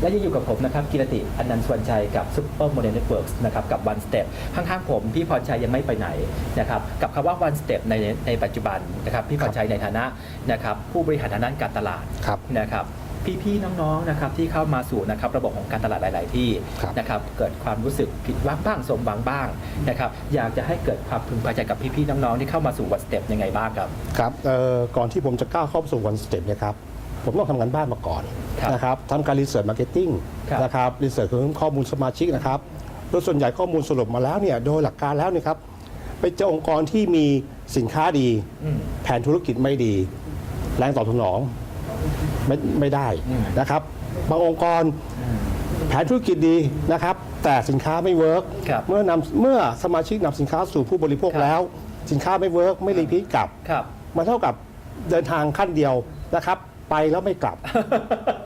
และยังอยู่กับผมนะครับกิรติอนันต์สวนชัยกับซุปเปอร์โมเดลเน็ตเวิร์กนะครับกับ One Step ข้างๆผมพี่พรชัยยังไม่ไปไหนนะครับกับคำว่า One Step ในในปัจจุบันนะครับพี่พรชัยในฐานะนะครับผู้บริหารทางด้านการตลาดครับนะครับพี่ๆน้องๆนะครับที่เข้ามาสู่นะครับระบบของการตลาดหลาย ๆ ที่ครับนะครับเกิดความรู้สึกผิดหวังบ้างสมหวังบ้างนะครับอยากจะให้เกิดความพึงพอใจกับพี่ๆน้องๆที่เข้ามาสู่ One Step ยังไงบ้างครับครับเอ่อก่อนที่ผมจะก้าวเข้าสู่วันสเต็ปเนี่ยครับ ผมต้องทำงานบ้านมาก่อนครับนะครับทำการรีเสิร์ชมาร์เก็ตติ้งครับ นะครับรีเสิร์ชคือข้อมูลสมาชิกนะครับโดยส่วนใหญ่ข้อมูลสรุปมาแล้วเนี่ยโดยหลักการแล้วเนี่ยครับไปเจอองค์กรที่มีสินค้าดี อืม แผนธุรกิจไม่ดี แรงตอบสนองไม่ไม่ได้อืม นะครับบางองค์กรแผนธุรกิจดีนะครับ แต่สินค้าไม่เวิร์กครับ เมื่อนำเมื่อสมาชิกนำสินค้าสู่ผู้บริโภคครับ แล้ว สินค้าไม่เวิร์กไม่รีพีทกลับ ครับ มันเท่ากับเดินทางขั้นเดียวนะครับ ไปแล้วไม่กลับ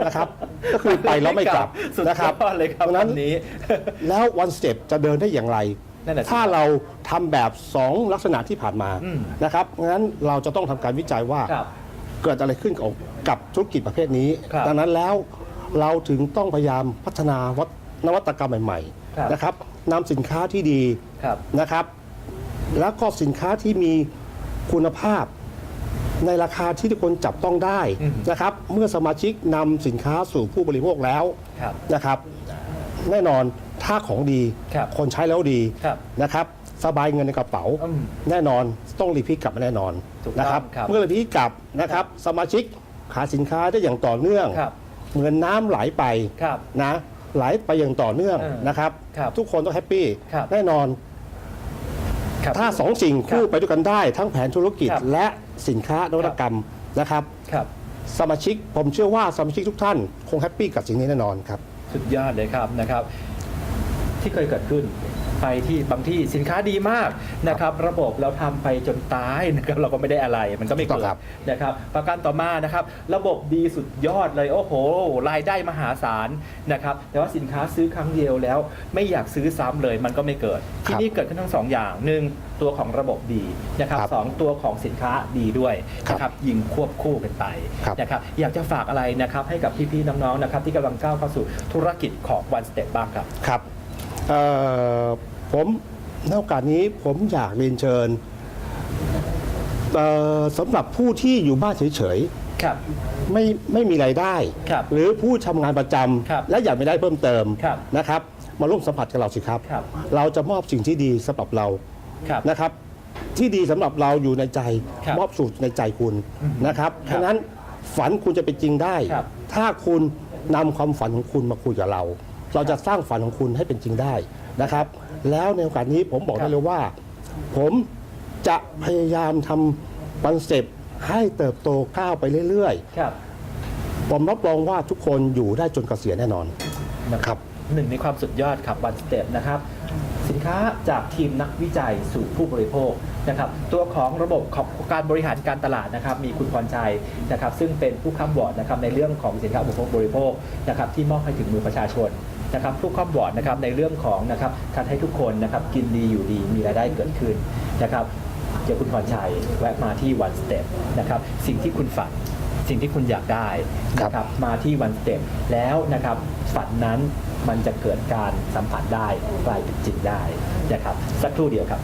นะครับ ก็คือไปแล้วไม่กลับสุดนะครับยอดเลยครับดังนั้นวันนี้ แล้ว one step จะเดินได้อย่างไรนั่นน่ะสิถ้าเราทำแบบ 2 ลักษณะที่ผ่านมาอืมนะครับงั้นเราจะต้องทำการวิจัยว่าครับเกิดอะไรขึ้นกับกับธุรกิจประเภทนี้ครับดังนั้นแล้วเราถึงต้องพยายามพัฒนาวัฒนวัตกรรมใหม่ครับๆนะครับนำสินค้าที่ดีครับนะครับ แล้วก็สินค้าที่มีคุณภาพ ในราคาที่ทุกคนจับต้องได้อืมนะครับ เมื่อสมาชิกนำสินค้าสู่ผู้บริโภคแล้วครับนะครับ แน่นอนถ้าของดีครับคนใช้แล้วดีครับนะครับสบายเงินในกระเป๋าอืมแน่นอนต้องรีพีทกลับมาแน่นอนถูกต้องนะครับครับ เมื่อรีพีทกลับนะครับ สมาชิกขายสินค้าได้อย่างต่อเนื่องครับเงินน้ำไหลไปครับนะไหลไปอย่างต่อเนื่องเออนะครับครับ ทุกคนต้องแฮปปี้ครับแน่นอนครับ ถ้าสองสิ่งคู่ครับไปด้วยกันได้ ทั้งแผนธุรกิจครับ และสินค้านวัตกรรมนะครับ ครับ สมาชิกผมเชื่อว่าสมาชิกทุกท่าน คงแฮปปี้กับสิ่งนี้แน่นอนครับ สุดยอดเลยครับนะครับ ที่เคยเกิดขึ้น ไปที่บางที่สินค้าดีมากนะครับ ระบบเราทำไปจนตายนะครับเราก็ไม่ได้อะไรมันก็ไม่ถูกต้เกิองครัดบนะครับ ประการต่อมานะครับ ระบบดีสุดยอดเลยโอ้โหรายได้มหาศาลนะครับแต่ว่าสินค้าซื้อครั้งเดียวแล้ว ไม่อยากซื้อซ้ำเลยมันก็ไม่เกิด ที่นี่เกิดขึ้นทั้งสองอย่างหนึ่งตัวของระบบดีนะครับครับสองตัวของสินค้าดีด้วยครับนะครับยิงควบคู่กันไปครับนะครับอยากจะฝากอะไรนะครับให้กับพี่ๆน้องๆนะครับที่กำลังก้าวเข้าสู่ธุรกิจของ One Step บ้างครับครับเอ่อ ผมในโอกาสนี้ผมอยากเรียนเชิญเอ่อสำหรับผู้ที่อยู่บ้านเฉยครับๆไม่ไม่มีรายได้ครับหรือผู้ทำงานประจครับำและอยากไม่ได้เพิ่มเติมครับนะครับ มาร่วมสัมผัสกับเราสิครับครับเราจะมอบสิ่งที่ดีสำหรับเราครับนะครับ ที่ดีสำหรับเราอยู่ในใจครับมอบสู่ในใจคุณอืมนะครับครับฉะนั้นฝันคุณจะเป็นจริงได้ครับถ้าคุณนำความฝันของคุณมาคุยกับเรา เราจะสร้างฝันของคุณให้เป็นจริงได้นะครับ แล้วในโอกาสนี้ผมบอกครัได้บเลยว่า ผมจะพยายามทำคอนเซปต์ให้เติบโตก้าวไปเรื่อยครับๆ ผมรับรองว่าทุกคนอยู่ได้จนเกษียณแน่นอน นะครับ หนึ่งในความสุดยอดครับ One Step นะครับ สินค้าจากทีมนักวิจัยสู่ผู้บริโภคนะครับ ตัวของระบบของการบริหารการตลาดนะครับ มีคุณพรชัยนะครับ ซึ่งเป็นผู้ค้ำบอร์ดนะครับในเรื่องของสินค้าอุปโภคบริโภคนะครับที่มอบให้ถึงมือประชาชน นะครับผู้ค้ำบอร์ดนะครับในเรื่องของนะครับการให้ทุกคนนะครับกินดีอยู่ดีมีรายได้เกิดขึ้นนะครับเดี๋ยวคุณพรชัยแวะมาที่ One Step นะครับสิ่งที่คุณฝันสิ่งที่คุณอยากได้นะครับมาที่วันสเต็ปแล้วนะครับฝันนั้นมันจะเกิดการสัมผัสได้กลายเป็นจริงได้นะครับสักครู่เดียวครับ